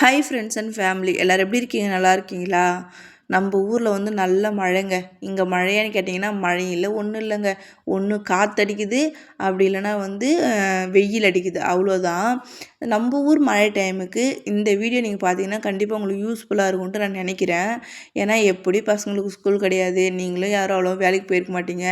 Hi friends and family எல்லோரும் எப்படி இருக்கீங்க? நல்லா இருக்கீங்களா? நம்ம ஊரில் வந்து நல்ல மழைங்க. இங்கே மழையான்னு கேட்டிங்கன்னா மழை இல்லை ஒன்றும் இல்லைங்க. ஒன்று காற்றடிக்குது அப்படி இல்லைன்னா வந்து வெயில் அடிக்குது. அவ்வளோதான் நம்ம ஊர் மழை டைமுக்கு இந்த வீடியோ நீங்கள் பார்த்தீங்கன்னா கண்டிப்பாக உங்களுக்கு யூஸ்ஃபுல்லாக இருக்கும்ட்டு நான் நினைக்கிறேன். ஏன்னா எப்படி பசங்களுக்கு ஸ்கூல் கிடையாது. நீங்களும் யாரும் அவ்வளோ வேலைக்கு போயிருக்க மாட்டீங்க.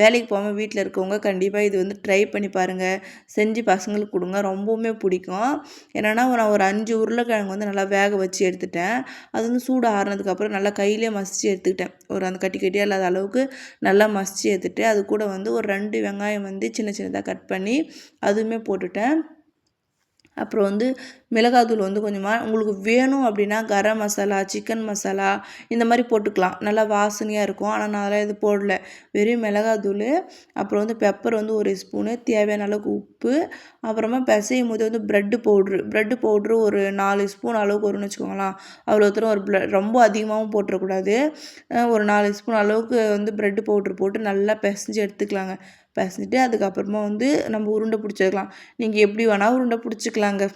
வேலைக்கு போகாமல் வீட்டில் இருக்கவங்க கண்டிப்பாக இது வந்து ட்ரை பண்ணி பாருங்கள் செஞ்சு பசங்களுக்கு கொடுங்க. ரொம்பவுமே பிடிக்கும். என்னென்னா நான் ஒரு அஞ்சு உருளைக்கிழங்கு வந்து நல்லா வேக வச்சு எடுத்துட்டேன். அது வந்து சூடு ஆறுனதுக்கப்புறம் நல்லா கையிலே மசித்து எடுத்துக்கிட்டேன். ஒரு அந்த கட்டி கட்டியாக இல்லாத அளவுக்கு நல்லா மசித்து எடுத்துகிட்டு அது கூட வந்து ஒரு ரெண்டு வெங்காயம் வந்து சின்ன சின்னதாக கட் பண்ணி அதுவுமே போட்டுட்டேன். அப்புறம் வந்து மிளகாத்தூள் வந்து கொஞ்சமாக உங்களுக்கு வேணும் அப்படின்னா கரம் மசாலா சிக்கன் மசாலா இந்த மாதிரி போட்டுக்கலாம். நல்லா வாசனையாக இருக்கும். ஆனால் நான் அதெல்லாம் இது போடல. வெறும் மிளகாத்தூள் அப்புறம் வந்து பெப்பர் வந்து ஒரு ஸ்பூனு தேவையான அளவுக்கு உப்பு அப்புறமா பிசையும் போது வந்து ப்ரெட்டு பவுட்ரு ப்ரெட்டு பவுட்ரு ஒரு நாலு ஸ்பூன் அளவுக்கு வரும்னு வச்சுக்கோங்களேன். அவ்வளோ தூரம் ஒரு ப்ள ரொம்ப அதிகமாகவும் போட்டுறக்கூடாது. ஒரு நாலு ஸ்பூன் அளவுக்கு வந்து ப்ரெட்டு பவுட்ரு போட்டு நல்லா பிசைஞ்சு எடுத்துக்கலாங்க. பிசைஞ்சிட்டு அதுக்கப்புறமா வந்து நம்ம உருண்டை பிடிச்சிக்கலாம். நீங்கள் எப்படி வேணால் உருண்டை பிடிச்சிக்கலாங்க.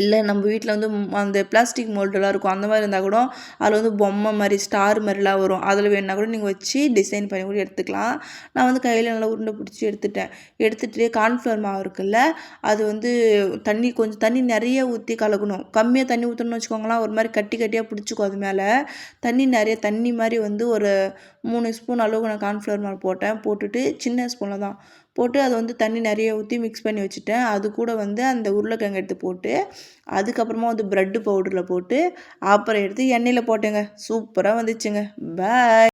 இல்லை நம்ம வீட்டில் வந்து அந்த பிளாஸ்டிக் மோல்டெல்லாம் இருக்கும் அந்த மாதிரி இருந்தால் கூட அதில் வந்து பொம்மை மாதிரி ஸ்டார் மாதிரிலாம் வரும். அதில் வேணுன்னா கூட நீங்கள் வச்சு டிசைன் பண்ணி கூட எடுத்துக்கலாம். நான் வந்து கையில் நல்லா உருண்டை பிடிச்சி எடுத்துட்டேன். எடுத்துகிட்டு கார்ன்ஃப்ளவர் மாவு இருக்குல்ல அது வந்து தண்ணி கொஞ்சம் தண்ணி நிறைய ஊற்றி கலக்கணும். கம்மியாக தண்ணி ஊற்றணும்னு வச்சுக்கோங்களேன் ஒரு மாதிரி கட்டி கட்டியாக பிடிச்சிக்கும் அது மேலே. தண்ணி நிறைய தண்ணி மாதிரி வந்து ஒரு மூணு ஸ்பூன் அளவுக்கு நான் கார்ன்ஃப்ளவர் மாவு போட்டேன். போட்டுட்டு சின்ன ஸ்பூனில் தான். போட்டு அதை வந்து தண்ணி நிறைய ஊற்றி மிக்ஸ் பண்ணி வச்சுட்டேன். அது கூட வந்து அந்த உருளைக்கிழங்கு எடுத்து போட்டு அதுக்கப்புறமா வந்து ப்ரெட்டு பவுடரில் போட்டு அப்புறம் எடுத்து எண்ணெயில் போட்டேங்க. சூப்பராக வந்துச்சுங்க. பாய்